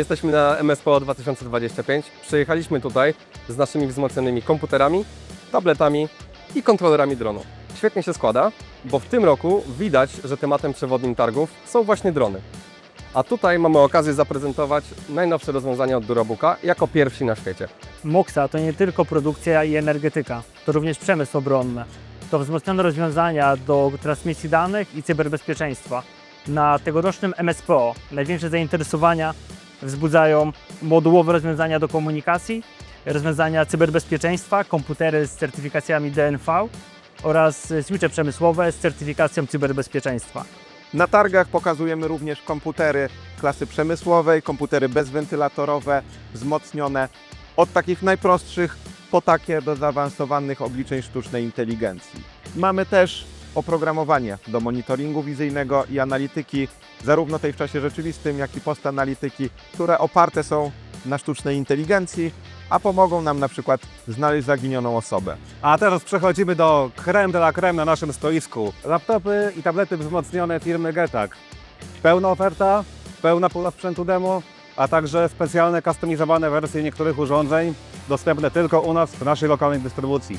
Jesteśmy na MSPO 2025. Przyjechaliśmy tutaj z naszymi wzmocnionymi komputerami, tabletami i kontrolerami dronu. Świetnie się składa, bo w tym roku widać, że tematem przewodnim targów są właśnie drony. A tutaj mamy okazję zaprezentować najnowsze rozwiązania od Durabooka jako pierwsi na świecie. MOXA to nie tylko produkcja i energetyka, to również przemysł obronny. To wzmocnione rozwiązania do transmisji danych i cyberbezpieczeństwa. Na tegorocznym MSPO największe zainteresowania wzbudzają modułowe rozwiązania do komunikacji, rozwiązania cyberbezpieczeństwa, komputery z certyfikacjami DNV oraz switche przemysłowe z certyfikacją cyberbezpieczeństwa. Na targach pokazujemy również komputery klasy przemysłowej, komputery bezwentylatorowe, wzmocnione od takich najprostszych po takie do zaawansowanych obliczeń sztucznej inteligencji. Mamy też oprogramowanie do monitoringu wizyjnego i analityki, zarówno tej w czasie rzeczywistym, jak i postanalityki, które oparte są na sztucznej inteligencji, a pomogą nam na przykład znaleźć zaginioną osobę. A teraz przechodzimy do creme de la creme na naszym stoisku. Laptopy i tablety wzmocnione firmy Getak. Pełna oferta, pełna pula sprzętu demo, a także specjalne kustomizowane wersje niektórych urządzeń dostępne tylko u nas w naszej lokalnej dystrybucji.